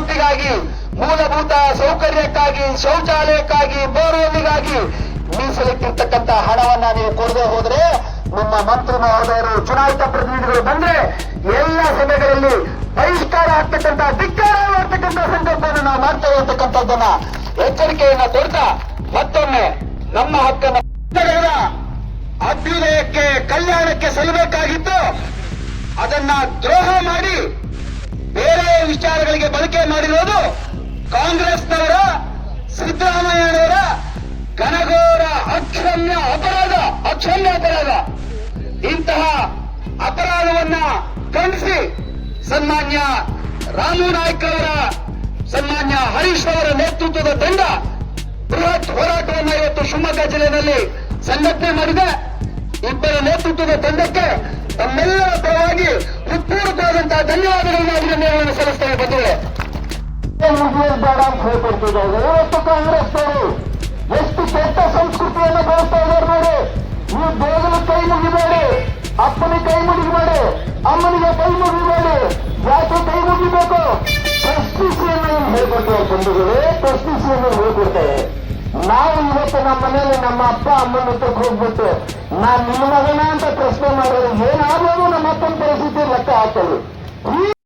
ಅಭಿವೃದ್ಧಿಗಾಗಿ, ಮೂಲಭೂತ ಸೌಕರ್ಯಕ್ಕಾಗಿ, ಶೌಚಾಲಯಕ್ಕಾಗಿ ಬೋರ್ವೆಲ್ಗಾಗಿ ಮೀಸಲಿಕ್ಕಿರ್ತಕ್ಕಂಥ ಹಣವನ್ನ ನೀವು ಕೊಡದೆ ಹೋದ್ರೆ ನಮ್ಮ ಮಂತ್ರಿ ಮಹೋದಯರು ಚುನಾಯಿತ ಪ್ರತಿನಿಧಿಗಳು ಬಂದ್ರೆ ಎಲ್ಲ ಸಭೆಗಳಲ್ಲಿ ಬಹಿಷ್ಕಾರ ಆಗ್ತಕ್ಕಂಥ, ಧಿಕ್ಕಾರ ಆಗ್ತಕ್ಕಂತ ಸಂಕಲ್ಪವನ್ನು ನಾವು ಮಾಡ್ತೇವೆ ಅಂತಕ್ಕಂಥದ್ದನ್ನ ಎಚ್ಚರಿಕೆಯನ್ನ ಕೊಡ್ತಾ ಮತ್ತೊಮ್ಮೆ ನಮ್ಮ ಹಕ್ಕನ್ನ ಅಭ್ಯುದಯಕ್ಕೆ, ಕಲ್ಯಾಣಕ್ಕೆ ಸಲ್ಲಬೇಕಾಗಿತ್ತು. ಅದನ್ನ ದ್ರೋಹ ಮಾಡಿ ಬೇರೆ ವಿಚಾರಗಳಿಗೆ ಬಳಕೆ ಮಾಡಿರೋದು ಕಾಂಗ್ರೆಸ್ನವರ, ಸಿದ್ದರಾಮಯ್ಯನವರ ಘನಘೋರ ಅಕ್ಷಮ್ಯ ಅಪರಾಧ ಅಕ್ಷಮ್ಯ ಅಪರಾಧ. ಇಂತಹ ಅಪರಾಧವನ್ನ ಖಂಡಿಸಿ ಸನ್ಮಾನ್ಯ ರಾಮು ನಾಯ್ಕ ಅವರ, ಸನ್ಮಾನ್ಯ ಹರೀಶ್ ಅವರ ನೇತೃತ್ವದ ತಂಡ ಬೃಹತ್ ಹೋರಾಟವನ್ನು ಇವತ್ತು ಶಿವಮೊಗ್ಗ ಜಿಲ್ಲೆಯಲ್ಲಿ ಸಂಘಟನೆ ಮಾಡಿದೆ. ಇಬ್ಬರ ನೇತೃತ್ವದ ತಂಡಕ್ಕೆ ತಮ್ಮೆಲ್ಲರ ಪರವಾಗಿ ಹೃತ್ಪೂರ್ವಕವಾದಂತಹ ಧನ್ಯವಾದಗಳನ್ನು ಬೇಡ ಅಂತ ಹೇಳ್ಕೊಡ್ತಿದ್ದಾರೆ ಇವತ್ತು ಕಾಂಗ್ರೆಸ್ನವರು ಎಷ್ಟು ಕೆಟ್ಟ ಸಂಸ್ಕೃತಿಯನ್ನು ಬೆಳೆಸ್ತಾ ಇದ್ದಾರೆ ನೋಡಿ. ನೀವು ಬೇಗನೆ ಕೈ ಮುಗಿಬೇಡಿ ಅಪ್ಪನ ಕೈ ಮುಗಿಬೇಡಿ ಅಮ್ಮನಿಗೆ ಕೈ ಮುಗಿಬೇಡಿ ಯಾಕೆ ಕೈ ಮುಗಿಬೇಕು? ಪ್ರಶ್ನಿಸಿಯನ್ನು ಹೇಳ್ಕೊಡ್ತೇವೆ ಬಂಧುಗಳು, ಪ್ರಶ್ನಿಸಿಯನ್ನು ಹೇಳ್ಕೊಡ್ತೇವೆ ನಾವು ಇವತ್ತು ನಮ್ಮ ಮನೆಯಲ್ಲಿ ನಮ್ಮ ಅಪ್ಪ, ಅಮ್ಮನ ಹತ್ರಕ್ಕೆ ಹೋಗ್ಬಿಟ್ಟು, ನಾನು ನಿಮ್ಮ ಮಗನ ಅಂತ ಪ್ರಶ್ನೆ ಮಾಡಿದ್ರೆ ಏನಾದ್ರೂ ನಮ್ಮ